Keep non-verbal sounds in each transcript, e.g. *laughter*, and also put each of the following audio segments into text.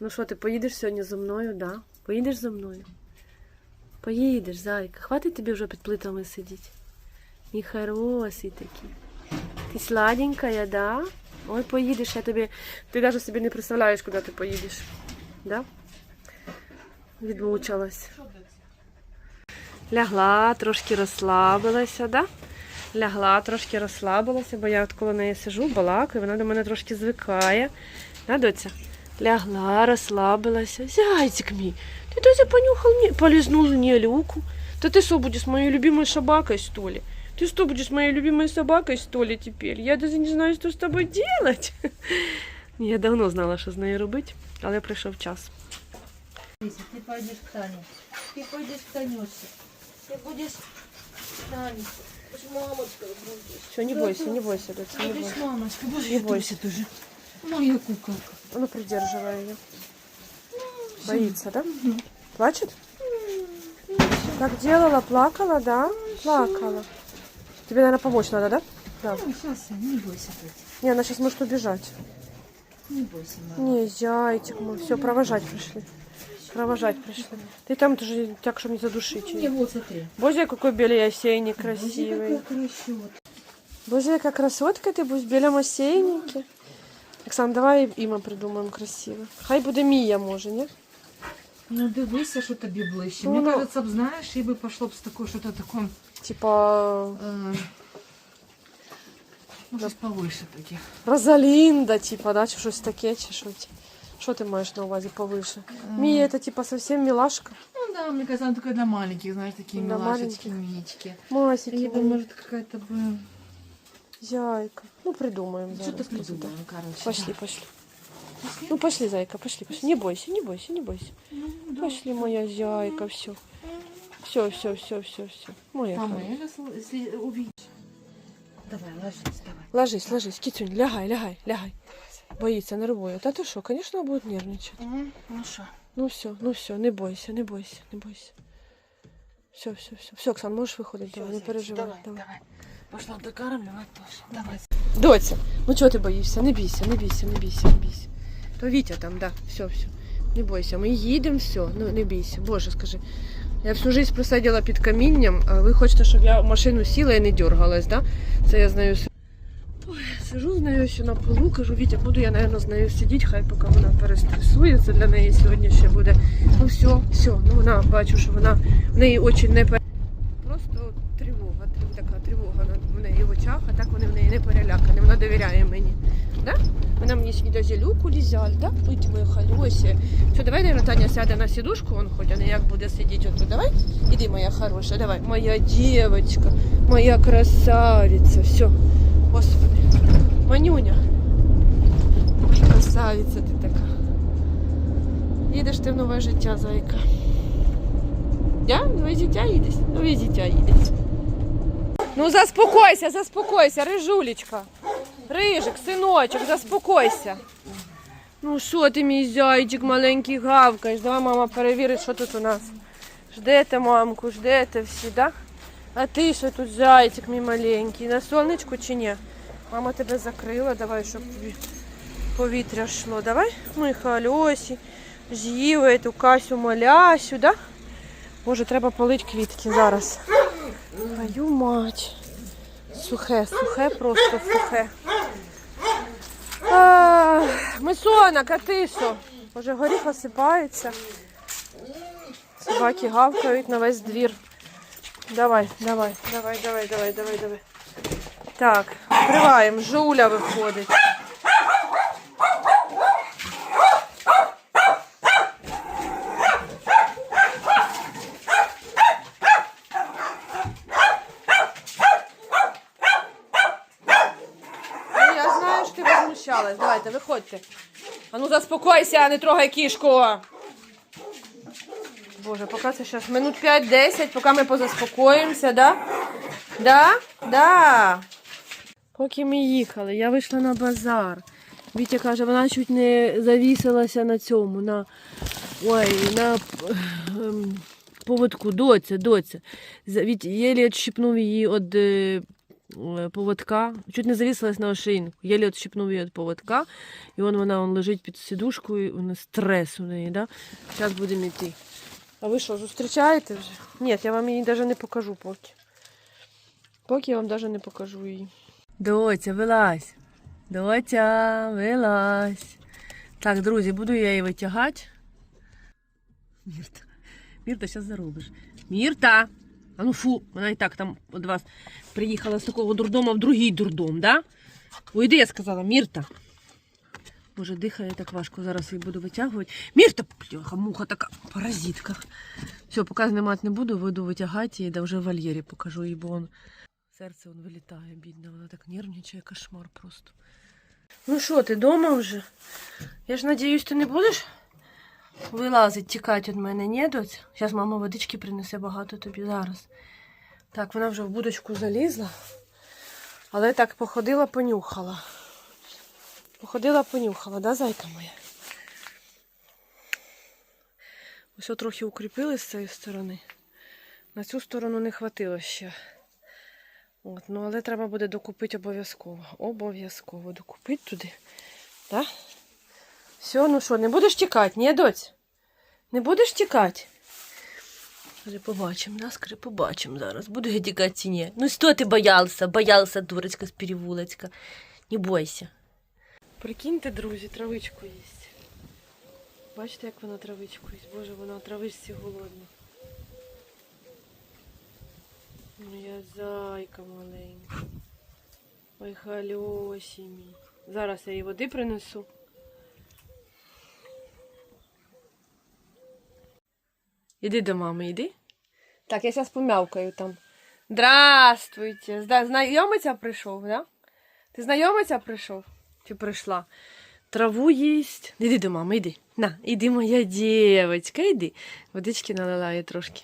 Ну що, ти поїдеш сьогодні зі мною, да? Поїдеш зі мною? Поїдеш, зайка. Хватить тобі вже під плитами сидіти. Мій хороший такий. Ти сладенькая, да? Ой, поїдеш, я тобі. Ти навіть собі не представляєш, куди ти поїдеш. Да? Відмучилась. Лягла, трошки розслабилася, да? Лягла, трошки розслабилася, бо я от коло неї сижу, балакаю, вона до мене трошки звикає. Да, доця? Лягла, розслабилася. Зайчик мій, ты даже понюхал мне, полизнул мне люку. Да ты что, будешь моей любимой собакой, что ли? Ты что, будешь моей любимой собакой, что ли, теперь? Я даже не знаю, что с тобой делать. *laughs* Я давно знала, що з нею робити, але прийшов час. Лися, ты пойдешь к Тане. Ты пойдешь к Танюше. Ты будешь к Тане. Ты ж мамочкой будешь. Все, не бойся, не бойся, доця, не Будешь бойся. мамочкой. Боже, Не я бойся. Тося тоже. Моя куколка. Ну, придерживай ее. Боится, да? Плачет? Так делала, плакала, да? Плакала. Тебе, наверное, помочь надо, да? Да. Ну, сейчас, не бойся. Не, она сейчас может убежать. Не бойся, мама. Не, зайчик мой. Все, провожать пришли. Провожать пришли. Ты там тоже так, чтобы не задушить Не, вот смотри. Боже, какой белый осенний красивый. какая. Боже, яка красотка ти будеш в білому осеннике. Оксан, давай імя придумаємо красиве. Хай буде Мія, може, ні? Ну, дивися, що тобі ближче. Ну, Мне ну. кажется, б, знаєш, і би пошло б з такою, що то таком, Типа е, ну, щось повише таке. Розалінда, типа, да, чи щось таке, чи що. ті- Що ти маєш на увазі повише? Мія, це типа совсем милашка. Ну да, мне кажется, она такая для маленьких, знаешь, такие Для милашечки, милички. Масики, Я бы, может, какая-то бы... зайка. Ну, придумаємо зараз. Что-то да. придумаем, короче. Пошли, пошли. Ну, пошли, зайка, пошли, пошли. Не бойся, не бойся, не бойся. Пошли, моя зайка, все. Все, все, все, все, все. Моя сейчас, если увидишь... Давай, ложись, давай. Ложись, ложись, кицунь, лягай, лягай, лягай. Боится, нервует. А ты что, конечно, будет нервничать. Ну что? Ну все, ну все, не бойся, не бойся, не бойся. Все, все, все. Все, Оксан, можешь выходить, давай, не переживай. Давай, давай. давай. Пошла докармливать тоже. Давай. Доця, ну чого ти боїшся? Не бійся, не бійся, не бійся, не бійся. То Вітя там, да, все, все. Не бойся, ми їдемо, все, ну не бійся. Боже, скажи. Я всю жизнь просиділа під камінням, а ви хочете, щоб я в машину сіла і не дергалась, да? Це я знаю. Ой, сижу з нею ще на полу, кажу, Вітя, буду я, напевно, з нею сидіти, хай поки вона перестресується для неї сьогодні ще буде. Ну все, все, ну вона бачу, що вона в неї очі не пер... Просто тривога, трив- така тривога на- в неї в очах, а так вони в неї не перелякані, вона довіряє мені. Да? Вона мені сьогодні даже люку лізяль, да? Ти моя халюся. Все, давай, наверное, Таня сяде на сідушку, он хоч, а не як буде сидіти отут. Давай, іди, моя хороша, давай. Моя дівчинка, моя красавиця, все. Господи. Манюня. Красавиця ти така. Їдеш ти в нове життя, зайка. Я? Нове життя їдеш? Нове життя їдеш. Ну заспокойся, заспокойся, рижулечка. Рижик, синочок, заспокойся. Ну що ти, мій зайчик маленький гавкаєш? Давай мама перевірить, що тут у нас. Ждете мамку, ждете всі, да? А ти що тут зайчик мій маленький? На сонечку чи ні? Мама тебе закрила, давай, щоб тобі повітря йшло. Давай, мої хальосі, з'їли ту Касю малясю, да? Боже, треба полить квітки зараз. Твою мать. Сухе, сухе, просто сухе. А, Мисонок, а що? Боже, горіх осипається. Собаки гавкають на весь двір. Давай, давай, давай, давай, давай, давай, давай. Так, відкриваємо. Жуля виходить. Ну, ти возмущалась. Давайте, виходьте. А ну заспокойся, не трогай кішку. Боже, поки це зараз минут 5-10, поки ми позаспокоїмося, да? Да? Да. Поки ми їхали, я вийшла на базар. Вітя каже, вона чуть не завісилася на цьому, на ой, на ем, поводку. Доця, доця. Єлі відщипнув її від е, поводка. Чуть не завісилась на ошейнику. Єлі отщипнув її від поводка, і вон вона он лежить під сидушкою, у неї стрес у неї, да? Зараз будемо йти. А ви що, зустрічаєте вже? Ні, я вам її навіть не покажу поки. Поки я вам навіть не покажу її. Доця, вилазь. Доця, вилазь. Так, друзі, буду я її витягати. Мірта. Мірта, зараз заробиш. Мірта! А ну фу, вона і так там від вас приїхала з такого дурдома в другий дурдом, да? Уйди, я сказала, Мірта. Боже, дихає так важко, зараз її буду витягувати. Мірта, бляха, муха така паразитка. Все, поки знімати не буду, буду витягати її, да вже в вольєрі покажу їй, бо он, серце он вилітає, бідна, вона так нервничає, кошмар просто. Ну що, ти вдома вже? Я ж надіюсь, ти не будеш вилазить, тікати від мене, доць? Зараз мама водички принесе багато тобі зараз. Так, вона вже в будочку залізла, але так походила, понюхала. Походила, понюхала, да, зайка моя? Ось трохи укріпили з цієї сторони. На цю сторону не хватило ще. От, ну але треба буде докупити обов'язково. Обов'язково докупити туди. Так? Все, ну що, не будеш тікати, ні, доць? Не будеш тікати? Скажи, побачимо, да? Скажи, побачимо зараз. Буду я тікати чи ні? Ну що ти боялся? Боялся, дурочка з перевулочка. Не бойся. Прикиньте, друзі, травичку їсть. Бачите, як вона травичку їсть? Боже, вона травичці голодна. Моя зайка маленька. Ой, хальосі мій. Зараз я їй води принесу. Іди до мами, іди. Так, я зараз помявкаю там. Здравствуйте. Знайомиця прийшов, да? Ти знайомиця прийшов? Чи прийшла? Траву їсть. Іди до мами, іди. На, іди, моя дівчинка, іди. Водички налила їй трошки.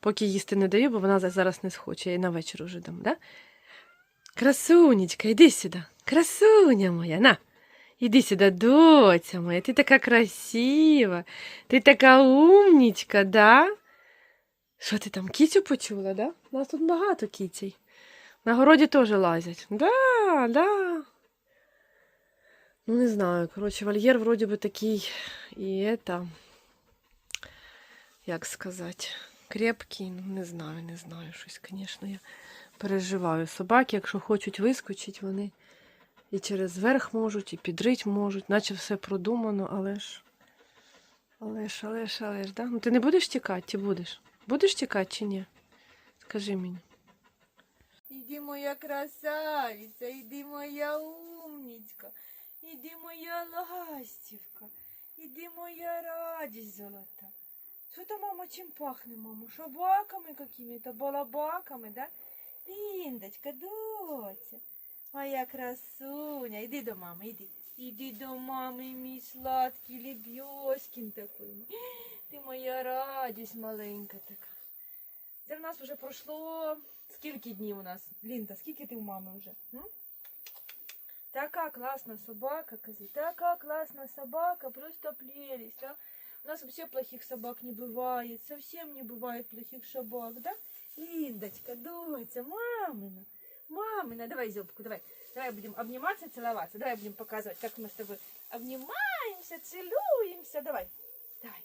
Поки їсти не даю, бо вона зараз не схоче, я їй на вечір уже дам, да? Красунечка, іди сюди. Красуня моя, на. Іди сюди, доця моя, ти така красива, ти така умнічка, да? Що ти там, кіцю почула, да? У нас тут багато кіцей. На городі теж лазять. Да, да. Ну, не знаю. Коротше, вольєр вроді би такий і это, як сказати, крепкий. Ну, не знаю, не знаю. Щось, звісно, я переживаю. Собаки, якщо хочуть вискочити, вони і через верх можуть, і підрить можуть, наче все продумано, але ж. Але ж, але ж, але ж, да? Ну ти не будеш тікати, чи будеш? Будеш тікати чи ні? Скажи мені. Іди моя красавиця, іди моя умнічка, іди моя ластівка, іди моя радість золота. Що там, мама, чим пахне, мамо? Шабаками какими-то, балабаками, да? Ліндочка, доця, моя красуня, іди до мами, іди. Іди до мами, мій сладкий лебьоскін такий. Ти моя радість маленька така. Це в нас вже пройшло скільки днів у нас? Лінда, скільки ти у мами вже? М? Така класна собака, кази. Така класна собака, просто прелесть, да? У нас вообще плохих собак не бывает. Совсем не бывает плохих собак, да? Линдочка, доча, мамина. Мамина, давай зубку, давай. Давай будем обниматься, целоваться. Давай будем показывать, как мы с тобой обнимаемся, целуемся. Давай, давай.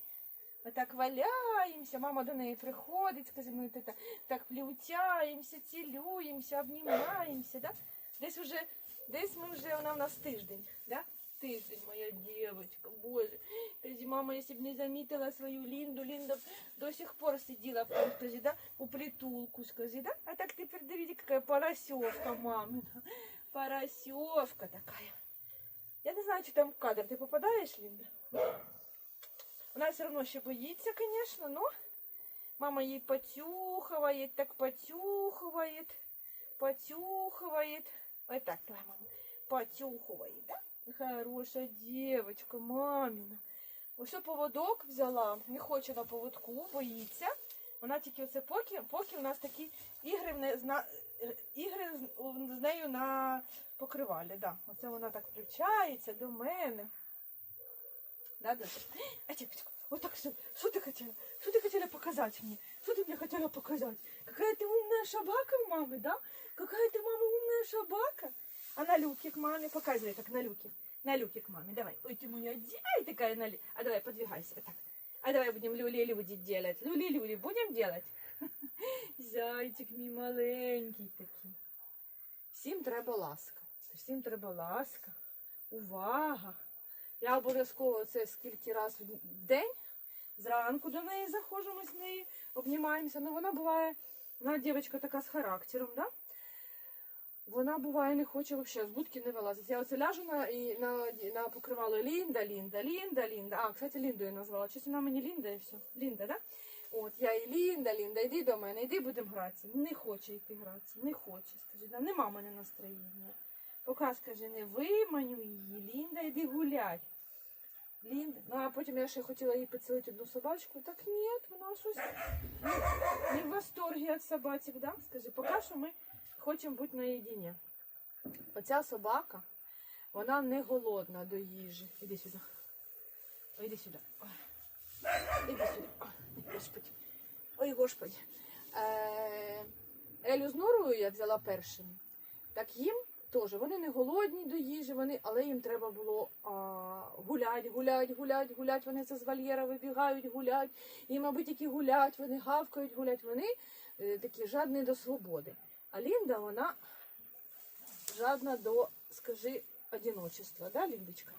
Вот так валяемся, мама до неї приходить, скажи, ми так, так плютяємося, цілуємося, обнімаємося, да? Десь уже, десь вже, вона в нас тиждень, да? Тиждень, моя девочка, боже. Кажи, мама, если б не заметила свою Линду, Линда б до сих пор сидела в том, скажи, да, у притулку, скажи, да? А так теперь, да, види, какая поросевка мамина. Поросевка такая. Я не знаю, чи там в кадр. Ти попадаєш, Лінда? Вона все одно ще боїться, звісно, но мама їй потюхивает, так потюхивает, потюхивает. Ой, так, давай, мама. Потюхивает, да? Хороша девочка, мамина. Ось поводок взяла, не хоче на поводку, боїться. Вона тільки оце поки, поки у нас такі ігри, в не, зна, е, ігри з, у- з нею на покривалі. Да. Оце вона так привчається до мене. Да, да. А девочка, вот так все. Что ты хотела? Что ты хотела показать мне? Что ты мне хотела показать? Какая ты умная собака у мамы, да? Какая ты мама мене собака. А на люки к мамі, показуй так на люки. На люки к мамі, давай. Ой, ти моя ай, такая на лю- А давай, подвигайся так. А давай будем люли-люди делать. Люли-люли будем делать? *laughs* Зайчик мій маленький такий. Всім треба ласка. Всім треба ласка, увага. Я обов'язково це скільки разів в день. Зранку до неї заходжу, ми з нею обнімаємося. Ну вона буває, вона дівчинка така з характером, да? Вона буває не хоче взагалі, з будки не вилазить. Я оце ляжу на, і, на, на покривало Лінда, Лінда, Лінда, Лінда. А, кстати, Лінду я назвала. Щось вона мені Лінда і все. Лінда, да? От, я і Лінда, Лінда, йди до мене, йди будемо гратися. Не хоче йти гратися, не хоче. Скажи, да, нема мене настроєння. Поки, скажи, не виманю її, Лінда, йди гулять. Лінда. Ну, а потім я ще хотіла їй поцілити одну собачку. Так ні, вона щось не в восторгі від собачок, да? Скажи, поки що ми хочемо бути наєдині. Оця собака, вона не голодна до їжі. Іди сюди. Ой, іди сюди. Ой. Іди сюди. Ой, господи. Ой, господи. Е, Елю з Норою я взяла першими. Так їм теж вони не голодні до їжі, вони, але їм треба було а, гулять, гулять, гулять, гулять. Вони це з вольєра вибігають, гулять. І, мабуть, тільки гулять, вони гавкають, гулять. Вони е, такі жадні до свободи. А Лінда, вона жадна до, скажи, одиночества, да, Ліндочка?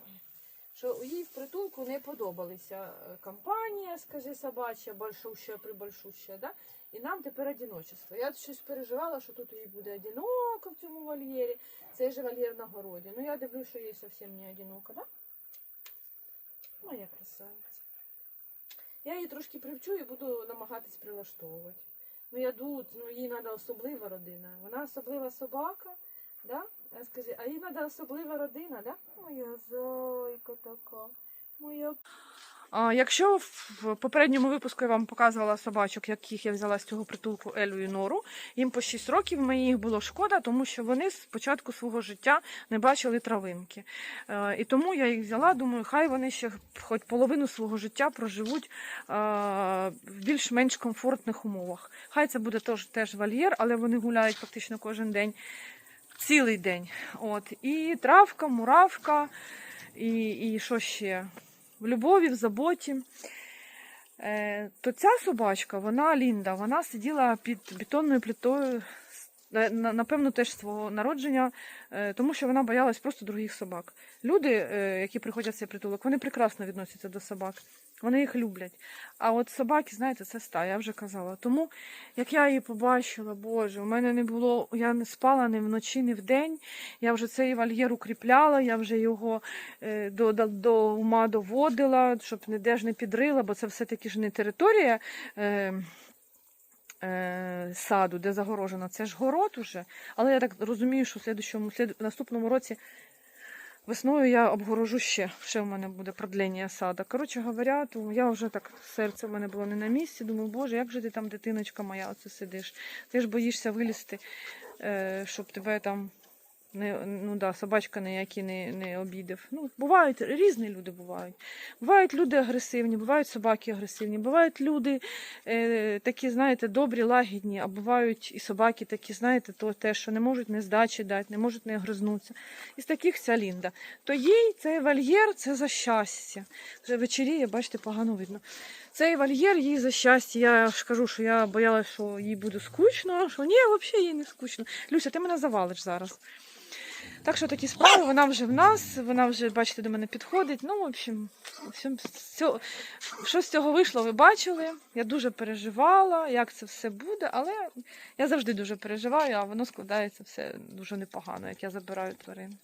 Що їй в притулку не подобалася е, компанія, скажи, собача, большуща, прибольшуща, да? І нам тепер одиночество. Я щось переживала, що тут їй буде одиноко в цьому вольєрі. Це ж вольєр на городі. Ну я дивлюсь, що їй зовсім не одиноко, да? Моя красавиця. Я її трошки привчу і буду намагатись прилаштовувати. Ну я тут, ну їй треба особлива родина. Вона особлива собака, да? А скажи, а їй треба особлива родина, да? Моя зайка така. А, якщо в попередньому випуску я вам показувала собачок, яких я взяла з цього притулку Елю і Нору, їм по 6 років мені їх було шкода, тому що вони з початку свого життя не бачили травинки. Е, І тому я їх взяла, думаю, хай вони ще хоч половину свого життя проживуть е, в більш-менш комфортних умовах. Хай це буде теж, теж вольєр, але вони гуляють фактично кожен день, цілий день. От. І травка, муравка, і, і що ще? В любові, в заботі. Е, то ця собачка, вона Лінда, вона сиділа під бетонною плитою, е, напевно, теж свого народження, е, тому що вона боялась просто других собак. Люди, які приходять в цей притулок, вони прекрасно відносяться до собак. Вони їх люблять. А от собаки, знаєте, це стая, я вже казала. Тому, як я її побачила, Боже, у мене не було, я не спала ні вночі, ні вдень. Я вже цей вольєр укріпляла, я вже його е, до, до, до ума доводила, щоб ніде ж не підрила, бо це все-таки ж не територія е, е, саду, де загорожена, це ж город уже. Але я так розумію, що в наступному році весною я обгорожу ще. Ще в мене буде продлення сада. Коротше говоря, то я вже так, серце в мене було не на місці. Думаю, боже, як же ти там, дитиночка моя, оце сидиш? Ти ж боїшся вилізти, е, щоб тебе там не, ну да, собачка ніякі не, не обідав. Ну, бувають різні люди бувають. Бувають люди агресивні, бувають собаки агресивні, бувають люди е, такі, знаєте, добрі, лагідні, а бувають і собаки такі, знаєте, то те, що не можуть не здачі дати, не можуть не гризнутися. Із таких ця Лінда. То їй цей вольєр це за щастя. Вже вечеріє, бачите, погано видно. Цей вольєр їй за щастя. Я ж кажу, що я боялася, що їй буде скучно, що ні, взагалі їй не скучно. Люся, ти мене завалиш зараз. Так що такі справи, вона вже в нас, вона вже, бачите, до мене підходить. Ну, в общем, в общем, що з цього вийшло, ви бачили. Я дуже переживала, як це все буде, але я завжди дуже переживаю, а воно складається все дуже непогано, як я забираю тварин.